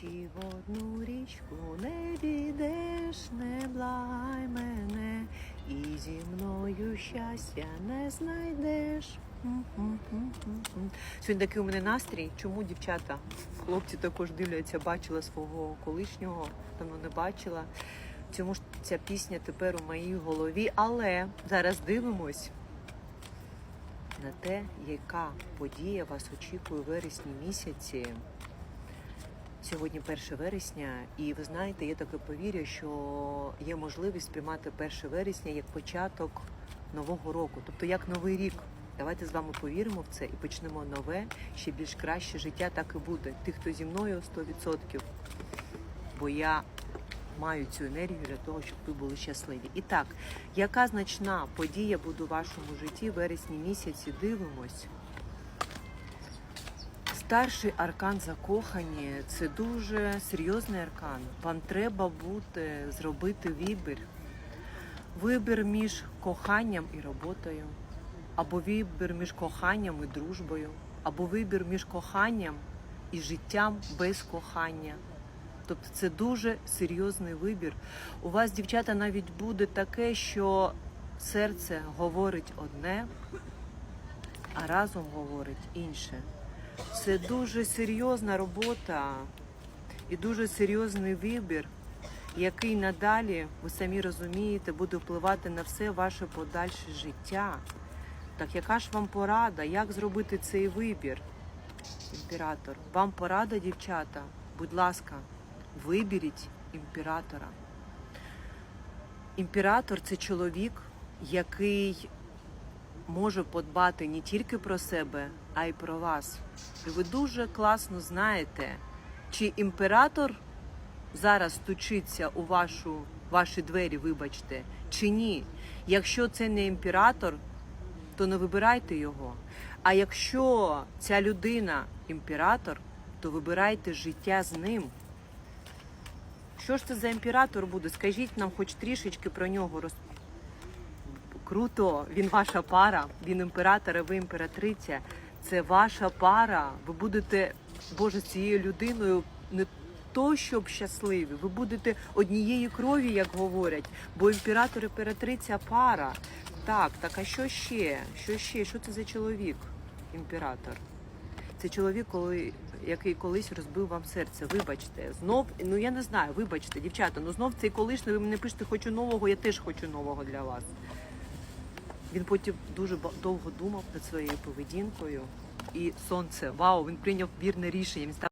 Чи в одну річку не підеш, не благай мене, і зі мною щастя не знайдеш. Сьогодні такий у мене настрій. Чому дівчата? Хлопці також дивляться, бачила свого колишнього, давно не бачила. Чому ж ця пісня тепер у моїй голові? Але зараз дивимось на те, яка подія вас очікує у вересні місяці. Сьогодні 1 вересня, і ви знаєте, є таке повір'я, що є можливість сприймати 1 вересня як початок нового року, тобто як новий рік. Давайте з вами повіримо в це і почнемо нове, ще більш краще життя, так і буде. Тих, хто зі мною 100%. Бо я маю цю енергію для того, щоб ви були щасливі. І так, яка значна подія буде у вашому житті вересні місяці? Дивимось. Старший аркан закохані це дуже серйозний аркан. Вам треба бути, зробити вибір. Вибір між коханням і роботою, або вибір між коханням і дружбою, або вибір між коханням і життям без кохання. Тобто це дуже серйозний вибір. У вас, дівчата, навіть буде таке, що серце говорить одне, а разум говорить інше. Це дуже серйозна робота і дуже серйозний вибір, який надалі, ви самі розумієте, буде впливати на все ваше подальше життя. Так яка ж вам порада, як зробити цей вибір? Імператор, вам порада, дівчата, будь ласка, виберіть імператора. Імператор це чоловік, який може подбати не тільки про себе, а й про вас. І ви дуже класно знаєте, чи імператор зараз стучиться у вашу, ваші двері, вибачте, чи ні. Якщо це не імператор, то не вибирайте його. А якщо ця людина імператор, то вибирайте життя з ним. Що ж це за імператор буде? Скажіть нам хоч трішечки про нього роз... Круто, він ваша пара, він імператор, а ви імператриця. Це ваша пара. Ви будете, Боже, з цією людиною не то, щоб щасливі, ви будете однієї крові, як говорять, бо імператор імператриця пара. Так, так, а що ще? Що ще? Що це за чоловік? Імператор. Це чоловік, коли, який колись розбив вам серце. Вибачте, знов, ну я не знаю, вибачте, дівчата, ну знов цей колишній, ви мені пишете, хочу нового, я теж хочу нового для вас. Він потім дуже довго думав над своєю поведінкою. І сонце, вау, він прийняв вірне рішення. Він став